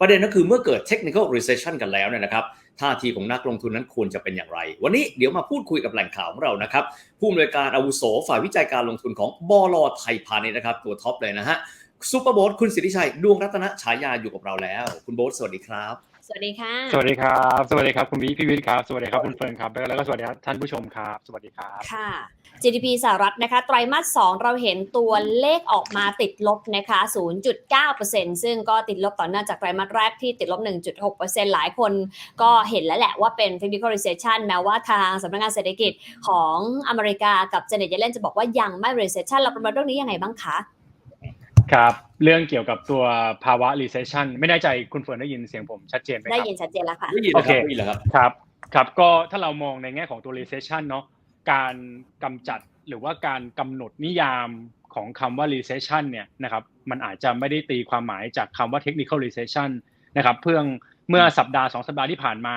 ประเด็นก็คือเมื่อเกิด technical recession กันแล้วเนี่ยนะครับท่าทีของนักลงทุนนั้นควรจะเป็นอย่างไร วันนี้เดี๋ยวมาพูดคุยกับแหล่งข่าวของเรานะครับ ผู้อำนวยการอาวุโสฝ่ายวิจัยการลงทุนของบลไทยพาณิชย์นะครับ ตัวท็อปเลยนะฮะซูเปอร์โบสคุณสิริชัย ดวงรัตนฉายาอยู่กับเราแล้ว คุณโบสสวัสดีครับ สวัสดีค่ะ สวัสดีครับ สวัสดีครับคุณวิพี่วิทย์ครับ สวัสดีครับคุณเฟิร์นครับ แล้วก็สวัสดีครับท่านผู้ชมครับ สวัสดีครับ ค่ะ GDP สหรัฐนะคะ ไตรมาส 2 เราเห็นตัวเลขออกมาติดลบนะคะ 0.9%ซึ่งก็ติดลบต่อเนื่องจากไตรมาสแรกที่ติดลบ 1.6%หลายคนก็เห็นแล้วแหละว่าเป็น technical recession แม้ว่าทางสำนักงานเศรษฐกิจของอเมริกากับเจเน็ตเยเลนจะบอกว่ายังไม่ recession เราประเมินเรื่องนี้ยังไงบ้างคะ ครับ เรื่องเกี่ยวกับตัวภาวะ recession ไม่แน่ใจคุณเฟิร์นได้ยินเสียงผมชัดเจนไหมครับ ได้ยินชัดเจนแล้วค่ะได้ยินโอนะคเครับได้ยินแล้วครับครับครับก็ถ้าเรามองในแง่ของตัว recession เนาะการกำจัดหรือว่าการกำหนดนิยามของคำว่า recession เนี่ยนะครับมันอาจจะไม่ได้ตีความหมายจากคำว่า technical recession นะครับเพื่อเมื่อสัปดาห์สองสัปดาห์ที่ผ่านมา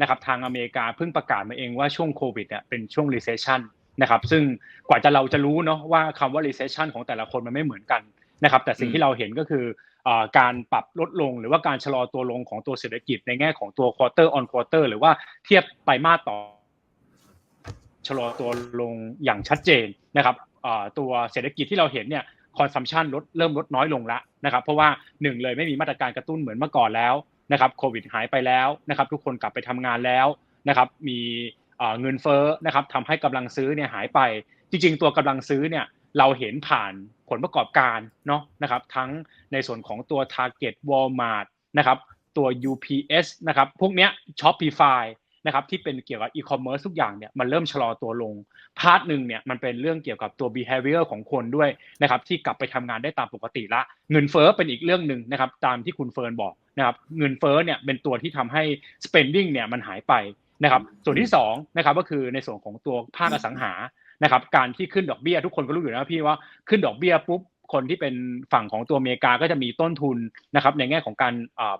นะครับทางอเมริกาเพิ่งประกาศมาเองว่าช่วงโควิดเนี่ยเป็นช่วง recession นะครับซึ่งกว่าจะเราจะรู้เนาะว่าคำว่า recession ของแต่ละคนมันไม่เหมือนกัน นะครับแต่สิ่งที่เราเห็นก็คือการปรับลดลงหรือว่าการชะลอตัวลงของตัวเศรษฐกิจในแง่ของตัว quarter on quarter หรือว่าเทียบไตรมาสต่อชะลอตัวลงอย่างชัดเจนนะครับตัวเศรษฐกิจที่เราเห็นเนี่ยคอนซัมชันลดเริ่มลดน้อยลงแล้วนะครับเพราะว่าหนึ่งเลยไม่มีมาตรการกระตุ้นเหมือนเมื่อก่อนแล้วนะครับโควิดหายไปแล้วนะครับทุกคนกลับไปทำงานแล้วนะครับมีเงินเฟ้อนะครับทำให้กำลังซื้อเนี่ยหายไป จริง ๆ ตัวกำลังซื้อเนี่ย เราเห็นผ่านผลประกอบการเนาะนะครับทั้งในส่วนของตัว Target Walmart นะครับตัว UPS นะครับพวกเนี้ย Shopify นะครับที่เป็นเกี่ยวกับอีคอมเมิร์ซทุกอย่างเนี่ยมันเริ่มชะลอตัวลง พาร์ทหนึ่งเนี่ยมันเป็นเรื่องเกี่ยวกับตัว behavior ของคนด้วยนะครับที่กลับไปทำงานได้ตามปกติละ เงินเฟ้อเป็นอีกเรื่องหนึ่งนะครับตามที่คุณเฟิร์นบอกนะครับเงินเฟ้อเนี่ยเป็นตัวที่ทำให้ spending เนี่ยมันหายไปนะครับส่วนที่2นะครับก็คือในส่วนของตัวภาคอสังหา นะครับการที่ขึ้นดอกเบี้ยทุกคนก็รู้อยู่แล้วพี่ว่าขึ้นดอกเบี้ยปุ๊บคนที่เป็นฝั่งของตัวอเมริกาก็จะมีต้นทุนนะครับในแง่ของการ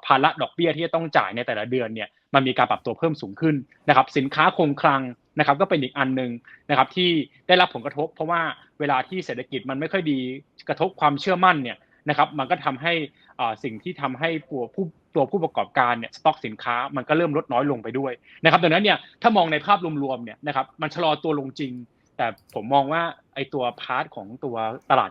ภาระดอกเบี้ยที่จะต้องจ่ายในแต่ละเดือนเนี่ยมันมีการปรับตัวเพิ่มสูงขึ้นนะครับสินค้าคงคลังนะครับก็เป็นอีกอันหนึ่งนะครับที่ได้รับผลกระทบ เพราะว่าเวลาที่เศรษฐกิจมันไม่ค่อยดีกระทบความเชื่อมั่นเนี่ยนะครับมันก็ทำให้สิ่งที่ทำให้ตัวผู้ตัวผู้ประกอบการเนี่ยสต็อกสินค้ามันก็เริ่มลดน้อยลงไปด้วยนะครับดังนั้นเนี่ยถ้ามองในภาพรวมๆเนี่ยนะครับมันชะลอตัวลงจริง แต่ผมมองว่าไอ้ตัวพาร์ทของตัวตลาด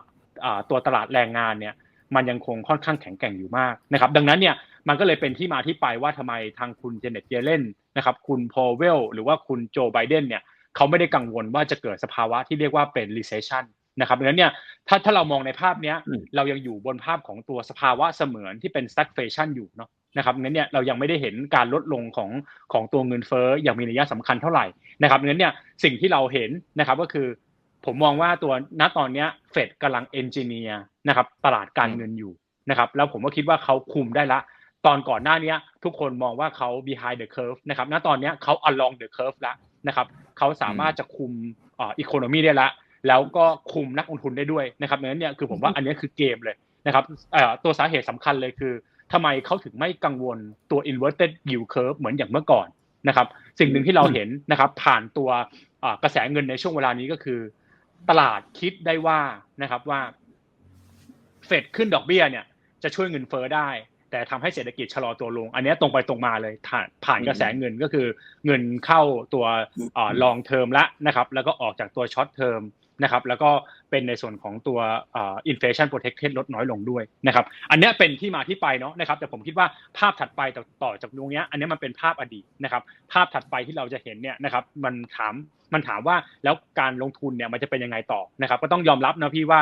ตัวตลาดแรงงานเนี่ยมันยังคงค่อนข้างแข็งแกร่งอยู่มากนะครับดังนั้นเนี่ยมันก็เลยเป็นที่มาที่ไปว่าทำไมทางคุณเจเน็ตเยเลนนะครับคุณพอลเวลหรือว่าคุณโจไบเดนเนี่ยเขาไม่ได้กังวลว่าจะเกิดสภาวะที่เรียกว่าเป็น recession นะครับดังนั้นเนี่ยถ้าถ้าเรามองในภาพนี้เรายังอยู่บนภาพของตัวสภาวะเสมือนที่เป็น stagflation อยู่เนาะ นะครับงั้นเนี่ยเรายังไม่ได้เห็นการลดลงของของตัวเงินเฟ้ออย่างมีนัยสำคัญเท่าไหร่นะครับงั้นเนี่ยสิ่งที่เราเห็นนะครับก็คือ ผมมองว่าตัวณตอนนี้เฟดกำลังเอนจิเนียร์นะครับตลาดการเงินอยู่นะครับแล้วผมก็คิดว่าเขาคุมได้ละ ตอนก่อนหน้านี้ทุกคนมองว่าเขา behind the curve นะครับณตอนนี้เขา along the curve แล้วนะครับเขาสามารถจะคุมอ่า economy ได้ละ แล้วก็คุมนักลงทุนได้ด้วยนะครับงนั้นเนี่ยคือผมว่าอันนี้คือเกมเลยนะครับตัวสาเหตุสำคัญเลยคือ ทำไมเขาถึงไม่กังวลตัว inverted yield curve เหมือนอย่างเมื่อก่อนนะครับ สิ่งหนึ่งที่เราเห็นนะครับ ผ่านตัวกระแสเงินในช่วงเวลานี้ก็คือ ตลาดคิดได้ว่านะครับว่า เฟดขึ้นดอกเบี้ยเนี่ย จะช่วยเงินเฟ้อได้ แต่ทำให้เศรษฐกิจชะลอตัวลง อันนี้ตรงไปตรงมาเลยผ่านผ่านกระแสเงินก็คือ เงินเข้าตัวลองเทอมละนะครับ แล้วก็ออกจากตัวช็อตเทอม นะครับแล้วก็เป็นในส่วนของตัวอินเฟชันโปรเทคเทลดน้อยลงด้วยนะครับอันนี้เป็นที่มาที่ไปเนาะนะครับแต่ผมคิดว่าภาพถัดไปต่อจากตรงนี้อันนี้มันเป็นภาพอดีตนะครับภาพถัดไปที่เราจะเห็นเนี่ยนะครับมันถามมันถามว่าแล้วการลงทุนเนี่ยมันจะเป็นยังไงต่อนะครับก็ต้องยอมรับนะพี่ว่า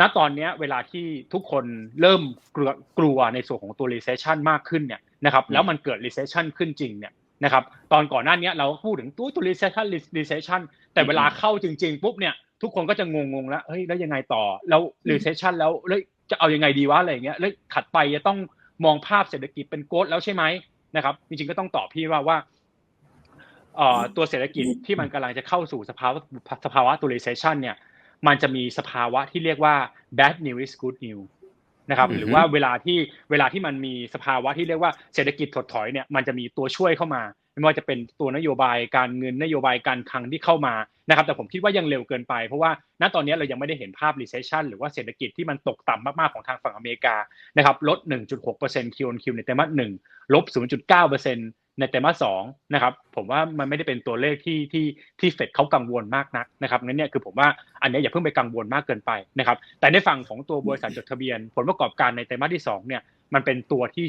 ณตอนนี้เวลาที่ทุกคนเริ่มกลัวกลัวในส่วนของตัว recession มากขึ้นเนี่ยนะครับแล้วมันเกิด recession ขึ้นจริงเนี่ยนะครับตอนก่อนหน้านี้เราพูดถึงตัวตัว recession recession แต่เวลาเข้าจริงๆปุ๊บเนี่ย ทุกคนก็จะงงๆแล้วเฮ้ยแล้วยังไงต่อแล้ว recession แล้วแล้วจะเอายังไงดีวะอะไรอย่างเงี้ยแล้วถัดไปจะต้องมองภาพเศรษฐกิจเป็นโกดแล้วใช่ไหมนะครับ จริงๆก็ต้องตอบพี่ว่าว่าตัวเศรษฐกิจที่มันกำลังจะเข้าสู่สภาวะสภาวะตัว recession เนี่ย มันจะมีสภาวะที่เรียกว่า bad news is good news นะครับ หรือว่าเวลาที่เวลาที่มันมีสภาวะที่เรียกว่าเศรษฐกิจถดถอยเนี่ย มันจะมีตัวช่วยเข้ามา ไม่ว่าจะเป็นตัวนโยบายการเงินนโยบายการคลังที่เข้ามานะครับแต่ผมคิดว่ายังเร็วเกินไป เพราะว่าณตอนนี้เรายังไม่ได้เห็นภาพ recession หรือว่าเศรษฐกิจที่มันตกต่ำมากๆของทางฝั่งอเมริกานะครับลด 1.6% Q on Q ในไตรมาส1ลบ 0.9%ในไตรมาส2นะครับผมว่ามันไม่ได้เป็นตัวเลขที่ที่ที่เฟดเขากังวลมากนักนะครับงั้นเนี่ยคือผมว่าอันนี้อย่าเพิ่งไปกังวลมากเกินไปนะครับแต่ในฝั่งของตัวบริษัทจดทะเบียน ผลประกอบการในไตรมาสที่2เนี่ยมันเป็นตัวที่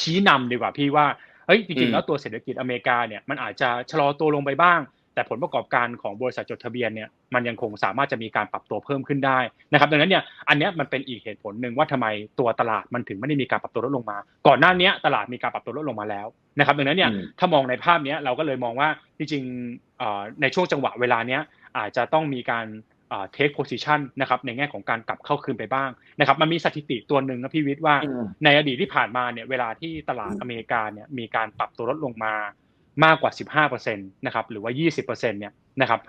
ชี้นำดีกว่าพี่ว่า เฮ้ยจริงๆแล้วตัวเศรษฐกิจอเมริกาเนี่ยมันอาจจะชะลอตัวลงไปบ้าง แต่ผลประกอบการของบริษัทจดทะเบียนเนี่ยมันยังคงสามารถจะมีการปรับตัวเพิ่มขึ้นได้นะครับดังนั้นเนี่ยอันนี้มันเป็นอีกเหตุผลหนึ่งว่าทำไมตัวตลาดมันถึงไม่ได้มีการปรับตัวลดลงมา ก่อนหน้านี้ตลาดมีการปรับตัวลดลงมาแล้วนะครับดังนั้นเนี่ยถ้ามองในภาพนี้เราก็เลยมองว่าจริงๆในช่วงจังหวะเวลาเนี้ยอาจจะต้องมีการ เทคโพซิชันนะครับในแง่ของการกลับเข้าคืนไปบ้างนะครับมันมีสถิติตัวหนึ่งนะพี่วิทย์ว่าในอดีตที่ผ่านมาเนี่ยเวลาที่ตลาดอเมริกาเนี่ยมีการปรับตัวลดลงมามากกว่า 15%นะครับหรือว่า 20%เนี่ยนะครับ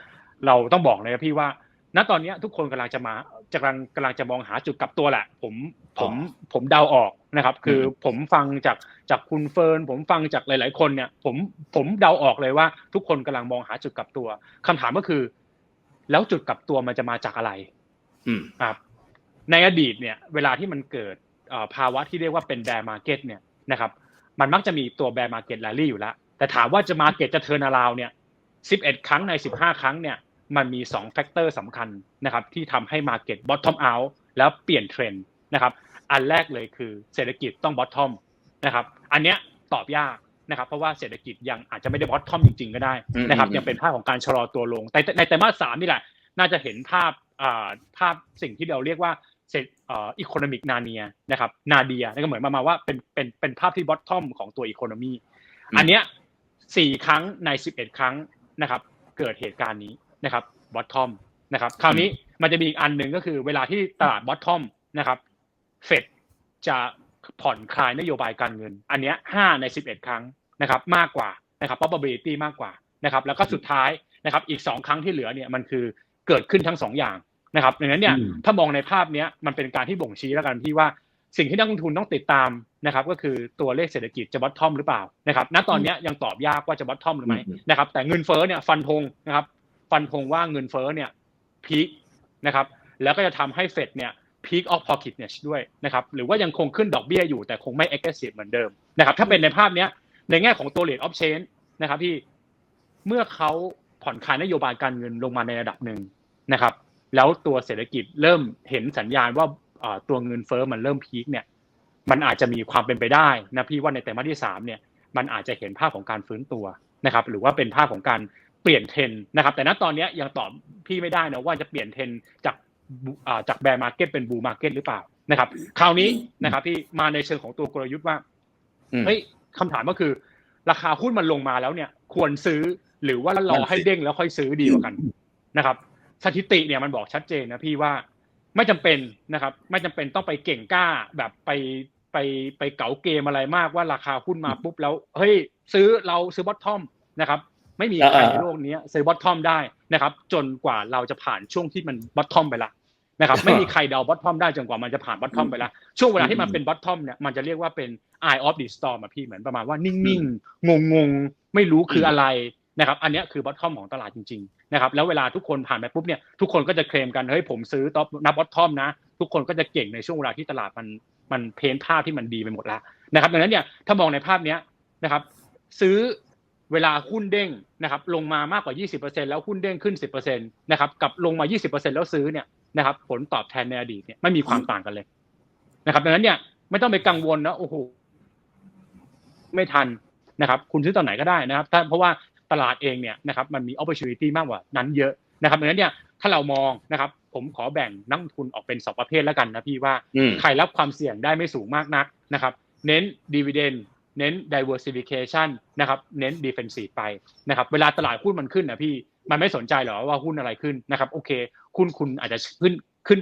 เราต้องบอกเลยนะพี่ว่าณตอนนี้ทุกคนกำลังจะมาจะกำลังกำลังจะมองหาจุดกลับตัวแหละ ผมผมผมเดาออกนะครับ คือผมฟังจากจากคุณเฟิร์นผมฟังจากหลาย ๆ คนเนี่ย ผมผมเดาออกเลยว่าทุกคนกำลังมองหาจุดกลับตัวคำถามก็คือ แล้วจุดกลับตัวมันจะมาจากอะไรอืมครับในอดีตเนี่ย เวลาที่มันเกิดภาวะที่เรียกว่าเป็นแบร์มาร์เก็ตเนี่ยนะครับ มันมักจะมีตัวแบร์มาร์เก็ตแรลลี่อยู่แล้ว แต่ถามว่าจะมาเก็ตจะเทิร์นาราวเนี่ย11ครั้งใน15ครั้งเนี่ยมันมี2แฟกเตอร์สำคัญนะครับ ที่ทำให้มาเก็ตบอททอมเอาท์แล้วเปลี่ยนเทรนด์นะครับ อันแรกเลยคือเศรษฐกิจต้องบอททอมนะครับ อันเนี้ยตอบยาก นะครับเพราะว่าเศรษฐกิจยังอาจจะไม่ได้บอททอมจริง ๆ ก็ได้นะครับยังเป็นภาพของการชะลอตัวลง แต่ในไตรมาสสามนี่แหละ น่าจะเห็นภาพภาพสิ่งที่เราเรียกว่าเศรษฐอีโคโนมิกนาเนียนะครับนาเดียนั่นก็เหมือนมามาว่าเป็นเป็นเป็นภาพที่บอททอมของตัวอีโคโนมีอันเนี้ยสี่ครั้งในสิบเอ็ดครั้งนะครับ เกิดเหตุการณ์นี้นะครับบอททอมนะครับ คราวนี้มันจะมีอีกอันหนึ่งก็คือเวลาที่ตลาดบอททอมนะครับเฟดจะ ผ่อนคลายนโยบายการเงิน อันเนี้ยห้าในสิบเอ็ดครั้งนะครับมากกว่านะครับ probability มากกว่านะครับแล้วก็สุดท้ายนะครับอีกสองครั้งที่เหลือเนี่ยมันคือเกิดขึ้นทั้งสองอย่างนะครับดังนั้นเนี่ยถ้ามองในภาพนี้มันเป็นการที่บ่งชี้แล้วกันที่ว่าสิ่งที่นักลงทุนต้องติดตามนะครับก็คือตัวเลขเศรษฐกิจจะบอททอมหรือเปล่านะครับณตอนนี้ยังตอบยากว่าจะบอททอมหรือไม่นะครับแต่เงินเฟ้อเนี่ยฟันธงนะครับฟันธงว่าเงินเฟ้อเนี่ยพีคนะครับแล้วก็จะทำให้เฟดเนี่ย พีคออฟพอ c ิ t เนี่ยด้วยนะครับหรือว่ายังคงขึ้นดอกเบี้ยอยู่แต่คงไม่ aggressive เหมือนเดิมนะครับถ้าเป็นในภาพเนี้ยในแง่ของตัว rate of change นะครับที่เมื่อเขาผ่อนคลายนโยบายการเงินลงมาในระดับหนึ่งนะครับแล้วตัวเศรษฐกิจเริ่มเห็นสัญญาณว่าตัวเงินเฟ้อมันเริ่มพีคเนี่ยมันอาจจะมีความเป็นไปได้นะพี่ว่าในไตรมาที่สามเนี่ยมันอาจจะเห็นภาพของการฟื้นตัวนะครับหรือว่าเป็นภาพของการเปลี่ยนเทรนนะครับแต่ณตอนนี้ยังตอบพี่ไม่ได้นะว่าจะเปลี่ยนเทรนจาก จากแบร์มาร์เก็ตเป็นบูมาร์เก็ตหรือเปล่านะครับ คราวนี้นะครับพี่มาในเชิงของตัวกลยุทธ์ว่าเฮ้ยคำถามก็คือ ราคาหุ้นมันลงมาแล้วเนี่ย ควรซื้อหรือว่ารอให้เด้งแล้วค่อยซื้อดีกว่ากันนะครับ สถิติเนี่ยมันบอกชัดเจนนะพี่ว่าไม่จำเป็นนะครับ ไม่จำเป็นต้องไปเก่งกล้าแบบไปไปไปเก๋าเกมอะไรมากว่าราคาหุ้นมาปุ๊บแล้วเฮ้ยซื้อเราซื้อบอททอมนะครับ ไม่มีใครในโลกนี้ซื้อบอททอมได้นะครับ จนกว่าเราจะผ่านช่วงที่มันบอททอมไปละนะครับไม่มีใครเดาบอททอมได้จนกว่ามันจะผ่านบอททอมไปละช่วงเวลาที่มันเป็นบอททอมเนี่ยมันจะเรียกว่าเป็น eye of the storm อะพี่เหมือนประมาณว่านิ่งๆงงๆไม่รู้คืออะไรนะครับอันนี้คือบอททอมของตลาดจริงๆนะครับแล้วเวลาทุกคนผ่านไปปุ๊บเนี่ยทุกคนก็จะเคลมกันเฮ้ยผมซื้อท็อปนับบอททอมนะ ทุกคนก็จะเก่งในช่วงเวลาที่ตลาดมันมันเพ้นภาพที่มันดีไปหมดแล้วนะครับดังนั้นเนี่ยถ้ามองในภาพเนี้ยนะครับ ซื้อ เวลาหุ้นเด้งนะครับลงมามากกว่า 20%แล้วหุ้นเด้งขึ้น 10%นะครับกับลงมา 20%แล้วซื้อเนี่ยนะครับผลตอบแทนในอดีตเนี่ยไม่มีความต่างกันเลยนะครับดังนั้นเนี่ยไม่ต้องไปกังวลนะโอ้โหไม่ทันนะครับ คุณซื้อตอนไหนก็ได้นะครับถ้าเพราะว่าตลาดเองเนี่ยนะครับมันมี opportunity มากกว่านั้นเยอะนะครับดังนั้นเนี่ยถ้าเรามองนะครับ ผมขอแบ่งนักทุนออกเป็นสองประเภทแล้วกันนะพี่ว่าใครรับความเสี่ยงได้ไม่สูงมากนักนะครับ เน้น dividend เน้ น diversification นะครับเน้น defensive ไปนะครับเวลาตลาดหุ้นมันขึ้นนะพี่มันไม่สนใจหรอว่าหุ้นอะไรขึ้นนะครับโอเคคุณคุณอาจจะขึ้นขึ้น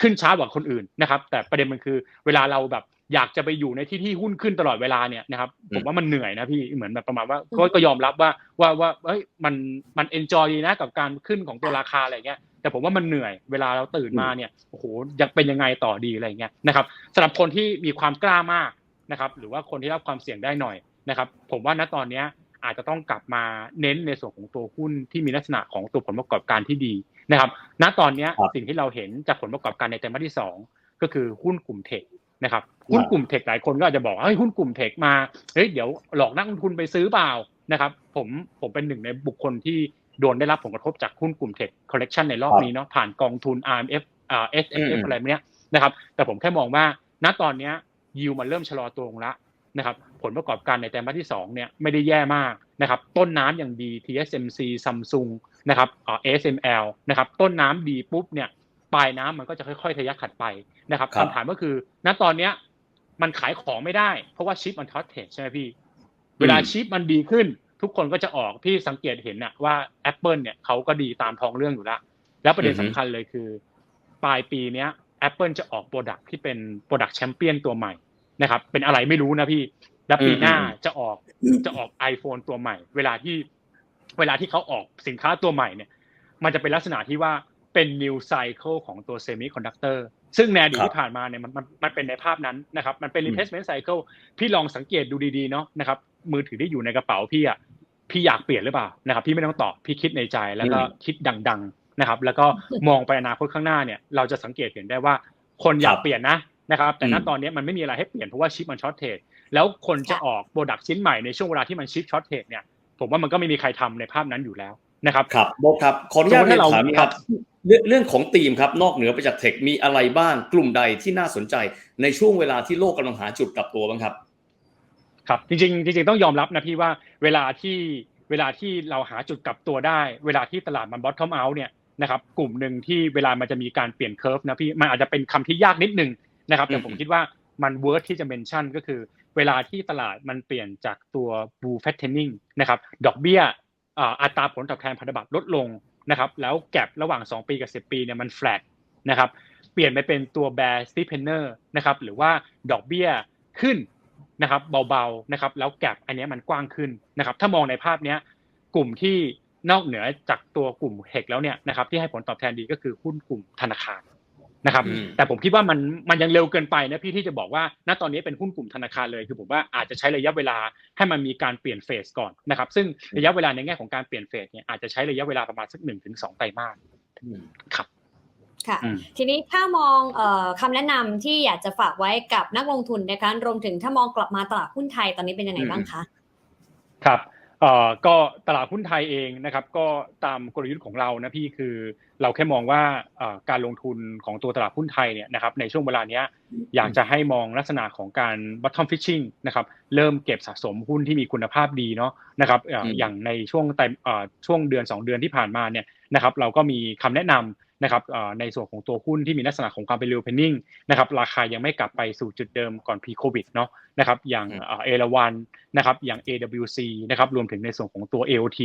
ขึ้นช้ากว่าคนอื่นนะครับ แต่ประเด็นมันคือเวลาเราแบบอยากจะไปอยู่ในที่ที่หุ้นขึ้นตลอดเวลาเนี่ยนะครับผมว่ามันเหนื่อยนะพี่เหมือนแบบประมาณว่าก็ยอมรับว่าว่าว่าเฮ้ยมันมันเอนจอยดีนะกับการขึ้นของตัวราคาอะไรเงี้ยแต่ผมว่ามันเหนื่อยเวลาเราตื่นมาเนี่ยโอ้โหอยากเป็นยังไงต่อดีอะไรเงี้ยนะครับสำหรับคนที่มีความกล้ามาก นะครับหรือว่าคนที่รับความเสี่ยงได้หน่อยนะครับผมว่าณตอนเนี้ยอาจจะต้องกลับมาเน้นในส่วนของตัวหุ้นที่มีลักษณะของตัวผลประกอบการที่ดีนะครับณตอนเนี้ยครับสิ่งที่เราเห็นจากผลประกอบการในไตรมาสที่สองก็คือหุ้นกลุ่มเทคนะครับหุ้นกลุ่มเทคหลายคนก็อาจจะบอกว่าเฮ้ยหุ้นกลุ่มเทคมาเฮ้ยเดี๋ยวหลอกนักลงทุนไปซื้อเปล่านะครับผมผมเป็นหนึ่งในบุคคลที่โดนได้รับผลกระทบจากหุ้นกลุ่มเทคคอลเลกชันในรอบนี้เนาะผ่านกองทุน RMF อ่า S อื M ม F อะไรเนี้ยนะครับแต่ผมแค่มองว่าณตอนเนี้ย ยิวมันเริ่มชะลอตัวลงละนะครับผลประกอบการในไตรมาสที่สองเนี่ยไม่ได้แย่มากนะครับต้นน้ำอย่างดี TSMC Samsung นะครับอ่า ASML นะครับต้นน้ำดีปุ๊บเนี่ยปลายน้ำมันก็จะค่อยๆทะยักขัดไปนะครับครับคำถามก็คือณตอนเนี้ยมันขายของไม่ได้ เพราะว่าชิปมันท็อตเทใช่ไหมพี่ เวลาชิปมันดีขึ้น ทุกคนก็จะออกพี่สังเกตเห็นน่ะว่า Apple เนี่ยเขาก็ดีตามท้องเรื่องอยู่แล้ว แล้วประเด็นอือฮึสำคัญเลยคือ ปลายปีเนี้ย Apple จะออกโปรดักที่เป็นโปรดักแชมเปี้ยนตัวใหม่นะครับ เป็นอะไรไม่รู้นะพี่ แล้วปีหน้าจะออกจะออก iPhone ตัวใหม่ เวลาที่เวลาที่เขาออกสินค้าตัวใหม่เนี่ย มันจะเป็นลักษณะที่ว่าเป็น new cycle ของตัว semiconductor ซึ่งในอดีตครับที่ผ่านมาเนี่ยมันมันมันเป็นในภาพนั้นนะครับ มันเป็นอืม replacement cycle พี่ลองสังเกตดูดีๆเนาะนะครับมือถือที่อยู่ในกระเป๋าพี่อะพี่อยากเปลี่ยนหรือเปล่านะครับ พี่ไม่ต้องตอบพี่คิดในใจแล้วก็คิดดังๆ นะครับ แล้วก็มองไปอนาคตข้างหน้าเนี่ยเราจะสังเกตเห็นได้ว่าคนอยากครับเปลี่ยนนะนะครับ แต่ณอืมตอนนี้มันไม่มีอะไรให้เปลี่ยนเพราะว่าชิปมันช็อตเทรดแล้วคนจะค่ะออกโปรดักชิ้นใหม่ในช่วงเวลาที่มันชิปช็อตเทรดเนี่ยผมว่ามันก็ไม่มีใครทำในภาพนั้นอยู่แล้วนะครับครับโบทครับขออนุญาตสมมุติเรียนถ้าเราถามครับเรื่องเรื่องของธีมครับนอกเหนือไปจากเทคมีอะไรบ้างกลุ่มใดที่น่าสนใจในช่วงเวลาที่โลกกำลังหาจุดกลับตัวบ้างครับ ครับจริงๆจริงๆต้องยอมรับนะพี่ว่าเวลาที่เวลาที่เราหาจุดกลับตัวได้ เวลาที่ตลาดมัน bottom out เนี่ย นะครับกลุ่มหนึ่งที่เวลามันจะมีการเปลี่ยนเคอร์ฟนะพี่มันอาจจะเป็นคำที่ยากนิดนึงนะครับแต่ผมอืมคิดว่ามันเวิร์ที่จะเมนชั่นก็คือ เวลาที่ตลาดมันเปลี่ยนจากตัว blue fattening นะครับดอกเบี้ยอ่าอัตราผลตอบแทนพันธบัตรลดลงนะครับแล้วแก็บระหว่าง 2 ปีกับ 10 ปีเนี่ยมัน flat นะครับเปลี่ยนไปเป็นตัว bear steepener นะครับหรือว่าดอกเบี้ยขึ้นนะครับเบาๆนะครับแล้วแกลบอันเนี้ยมันกว้างขึ้นนะครับถ้ามองในภาพเนี้ยกลุ่มที่ นอกเหนือจากตัวกลุ่มเฮกแล้วเนี่ยนะครับที่ให้ผลตอบแทนดีก็คือหุ้นกลุ่มธนาคารนะครับอืมแต่ผมคิดว่ามันมันยังเร็วเกินไปนะพี่ที่จะบอกว่าณตอนนี้เป็นหุ้นกลุ่มธนาคารเลยคือผมว่าอาจจะใช้ระยะเวลาให้มันมีการเปลี่ยนเฟสก่อนนะครับซึ่งระยะเวลาในแง่ของการเปลี่ยนเฟสเนี่ยอาจจะใช้ระยะเวลาประมาณสักหนึ่งถึงสองไตรมาสครับค่ะอืมทีนี้ถ้ามองเออคำแนะนำที่อยากจะฝากไว้กับนักลงทุนนะคะรวมถึงถ้ามองกลับมาตลาดหุ้นไทยตอนนี้เป็นยังไงบ้างคะครับเอ่อ ก็ตลาดหุ้นไทยเองนะครับ ก็ตามกลยุทธ์ของเรานะพี่คือเราแค่มองว่าเอ่อการลงทุนของตัวตลาดหุ้นไทยเนี่ยนะครับในช่วงเวลาเนี้ยอยากจะให้มองลักษณะของการ bottom fishing นะครับเริ่มเก็บสะสมหุ้นที่มีคุณภาพดีเนาะนะครับเอ่ออืมอย่างในช่วงไตรเอ่อช่วงเดือน 2 เดือนที่ผ่านมาเนี่ยนะครับเราก็มีคำแนะนำ นะครับเอ่อในส่วนของตัวหุ้นที่มีลักษณะของความเป็น real penning นะครับราคายังไม่กลับไปสู่จุดเดิมก่อน pre covid เนาะนะครับอย่างอืมเอราวันนะครับอย่าง AWC นะครับรวมถึงในส่วนของตัว AOT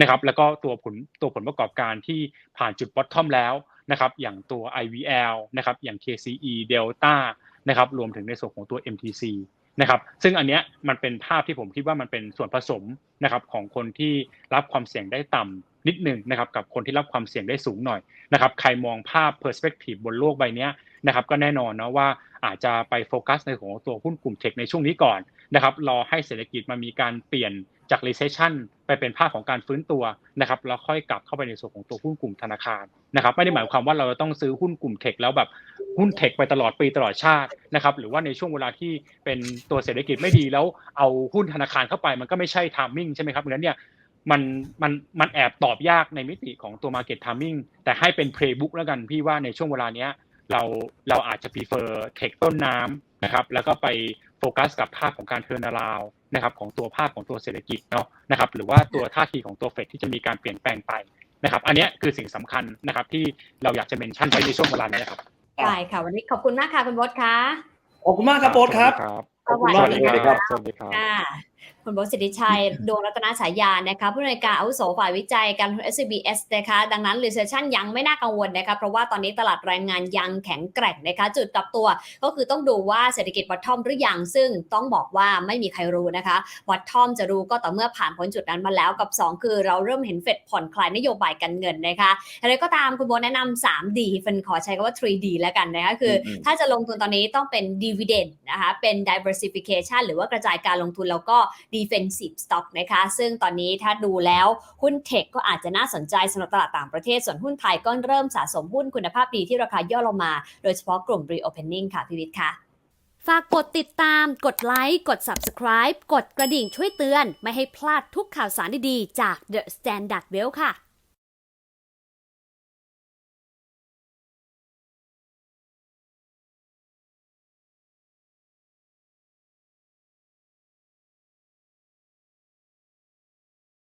นะครับแล้วก็ตัวผลตัวผลประกอบการที่ผ่านจุด bottom แล้วนะครับอย่างตัว IVL นะครับอย่าง KCE Delta นะครับรวมถึงในส่วนของตัว MTC นะครับซึ่งอันเนี้ยมันเป็นภาพที่ผมคิดว่ามันเป็นส่วนผสมนะครับของคนที่รับความเสี่ยงได้ต่ำ นิดหนึ่งนะครับกับคนที่รับความเสี่ยงได้สูงหน่อยนะครับใครมองภาพ perspective บนโลกใบนี้นะครับก็แน่นอนนะว่าอาจจะไปโฟกัสในของตัวหุ้นกลุ่มเทคในช่วงนี้ก่อนนะครับรอให้เศรษฐกิจมันมีการเปลี่ยนจาก recession ไปเป็นภาพของการฟื้นตัวนะครับแล้วค่อยกลับเข้าไปในส่วนของตัวหุ้นกลุ่มธนาคารนะครับไม่ได้หมายความว่าเราจะต้องซื้อหุ้นกลุ่มเทคแล้วแบบหุ้นเทคไปตลอดปีตลอดชาตินะครับหรือว่าในช่วงเวลาที่เป็นตัวเศรษฐกิจไม่ดีแล้วเอาหุ้นธนาคารเข้าไปมันก็ไม่ใช่ timing ใช่ไหมครับงั้นเนี่ย มันมันมันแอบตอบยากในมิติของตัว market timing แต่ให้เป็น playbook แล้วกันพี่ว่าในช่วงเวลาเนี้ยเราเราอาจจะ prefer เทคต้นน้ำนะครับแล้วก็ไปโฟกัสกับภาพของการเทิร์นาราวนะครับของตัวภาพของตัวเศรษฐกิจเนาะนะครับหรือว่าตัวท่าทีของตัวเฟดที่จะมีการเปลี่ยนแปลงไปนะครับอันเนี้ยคือสิ่งสำคัญนะครับที่เราอยากจะเมนชั่นไว้ในช่วงเวลานี้นะครับได้ค่ะ วันนี้ขอบคุณมากค่ะคุณบดค่ะขอบคุณมากครับโบทครับ ขอบคุณมากสวัสดีเลยครับสวัสดีครับ ค่ะคุณบดสิทธิชัยดวงรัตนาฉายานะคะผู้อำนวยการอาวุโสฝ่ายวิจัยการลงทุน SCBS นะคะดังนั้น recession ยังไม่น่ากังวลนะคะเพราะว่าตอนนี้ตลาดแรงงานยังแข็งแกร่งนะคะจุดกลับตัวก็คือต้องดูว่าเศรษฐกิจ bottom หรือยังซึ่งต้องบอกว่าไม่มีใครรู้นะคะ bottom จะรู้ก็ต่อเมื่อผ่านพ้นจุดนั้นมาแล้วกับ 2 คือเราเริ่มเห็นเฟดผ่อนคลายนโยบายการเงินนะคะอะไรก็ตามคุณโบทแนะนำ 3D เฟนขอใช้คำว่า 3D แล้วกันนะคะคืออมถ้าจะลงทุนตอนนี้ต้องเป็น dividend นะคะเป็น diversification หรือว่ากระจายการลงทุนแล้วก็ defensive stock นะคะ ซึ่งตอนนี้ถ้าดูแล้วหุ้นเทคก็อาจจะน่าสนใจสำหรับตลาดต่างประเทศ ส่วนหุ้นไทยก็เริ่มสะสมหุ้นคุณภาพดีที่ราคาย่อลงมา โดยเฉพาะกลุ่ม reopening ค่ะพิวิทย์ค่ะฝากกดติดตาม กดไลค์ กด Subscribe กดกระดิ่งช่วยเตือน ไม่ให้พลาดทุกข่าวสารดีๆ จาก The Standard Well ค่ะ